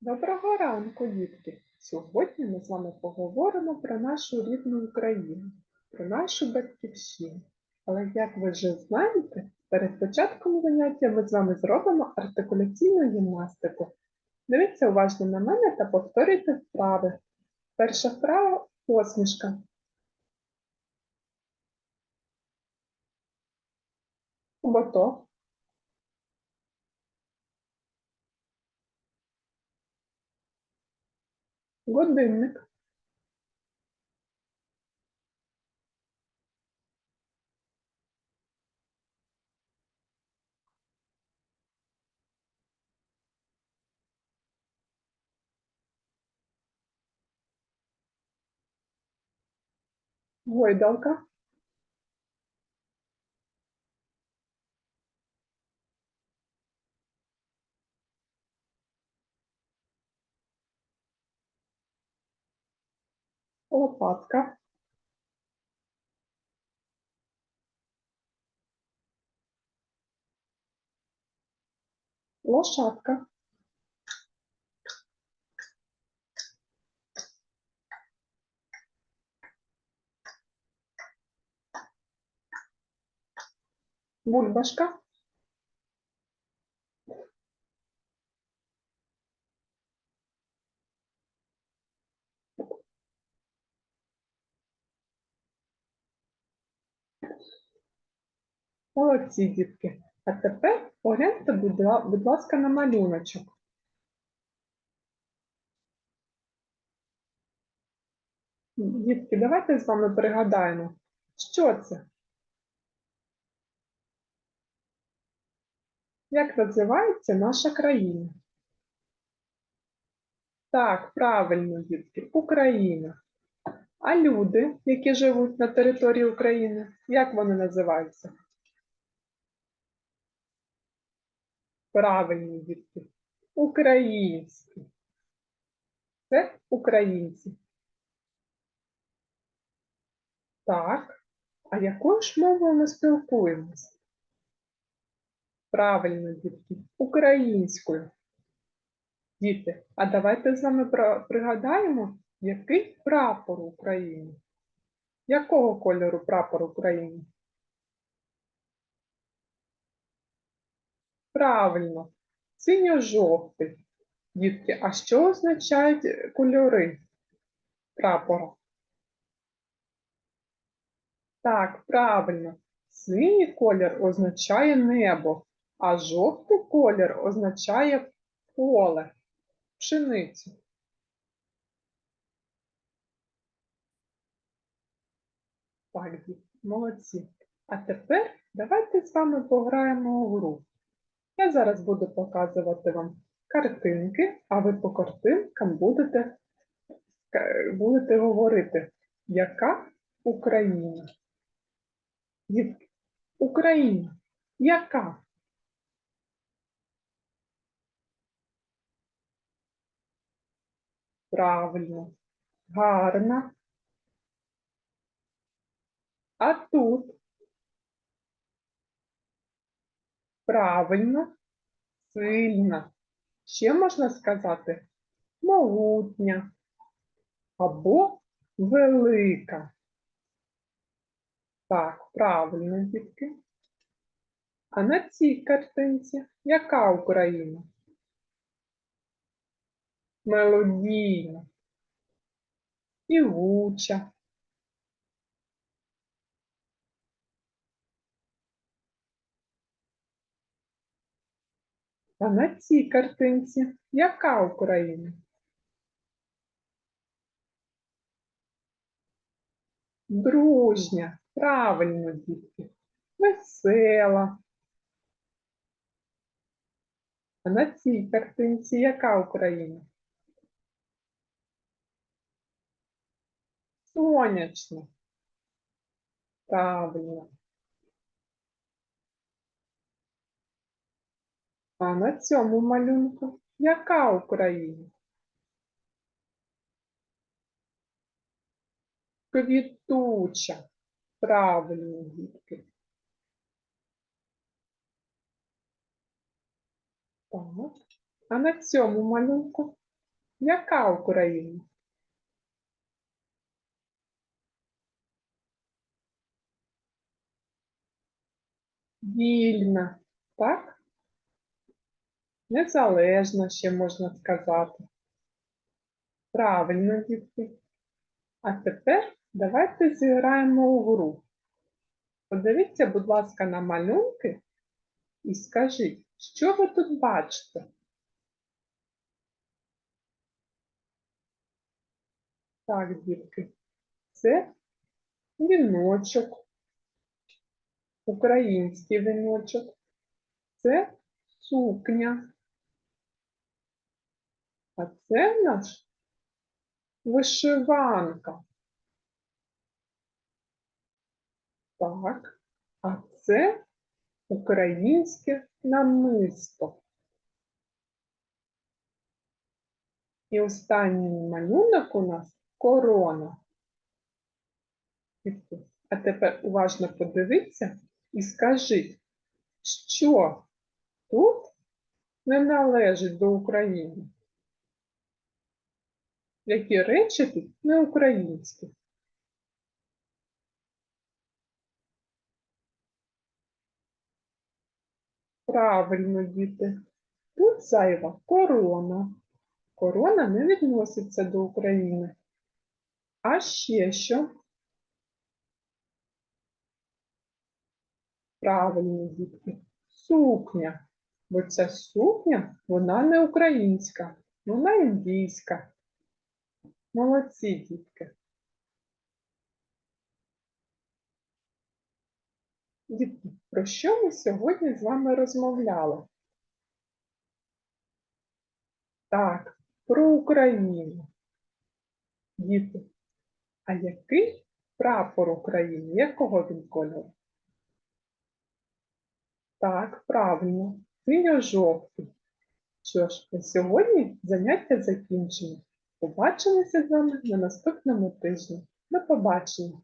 Доброго ранку, дітки! Сьогодні ми з вами поговоримо про нашу рідну Україну, про нашу батьківщину. Але як ви вже знаєте, перед початком заняття ми з вами зробимо артикуляційну гімнастику. Дивіться уважно на мене та повторюйте вправи. Перша вправа посмішка. Боток. Годинник. Гойдалка. Лопатка. Лошадка. Бульбашка. Молодці, дітки. А тепер погляньте, будь ласка, на малюночок. Дітки, давайте з вами пригадаємо, що це? Як називається наша країна? Так, правильно, дітки, Україна. А люди, які живуть на території України, як вони називаються? Правильно, дітки. Українські. Це українці. Так. А якою ж мовою ми спілкуємось? Правильно, дітки, українською. Діти, а давайте з вами пригадаємо, який прапор України? Якого кольору прапор України? Правильно, синьо-жовтий. Дітки, а що означають кольори прапора? Так, правильно. Синій колір означає небо, а жовтий колір означає поле, пшеницю. Так, дітки, молодці. А тепер давайте з вами пограємо у гру. Я зараз буду показувати вам картинки, а ви по картинкам будете, будете говорити, яка Україна. Україна. Яка? Правильно. Гарна. А тут? Правильно. Сильна. Ще можна сказати могутня або велика. Так, правильно, дітки. А на цій картинці яка Україна? Мелодійна, співуча. А на цій картинці яка Україна? Дружня, правильно, дітки, весела. А на цій картинці яка Україна? Сонячна. Правильно. А на цьому малюнку яка Україна? Квітуча. Правильно, дітки. Так. А на цьому малюнку Яка Україна? Вільна, так? Незалежна, ще можна сказати. Правильно, дітки. А тепер давайте зіграємо у гру. Подивіться, будь ласка, на малюнки і скажіть, що ви тут бачите? Так, дітки, це віночок, український віночок, це сукня. А це наш вишиванка. Так, а це українське намисто. І останній малюнок у нас корона. А тепер уважно подивіться і скажіть, що тут не належить до України? Які речі тут не українські? Правильно, діти. Тут зайва корона. Корона не відноситься до України. А ще що? Правильно, дітки. Сукня. Бо ця сукня, вона не українська, вона індійська. Молодці, дітки. Дітки, про що ми сьогодні з вами розмовляли? Так, про Україну. Діти, а який прапор України? Якого він кольору? Так, правильно, синьо-жовтий. Що ж, на сьогодні заняття закінчено. Побачимося з вами на наступному тижні. До побачення!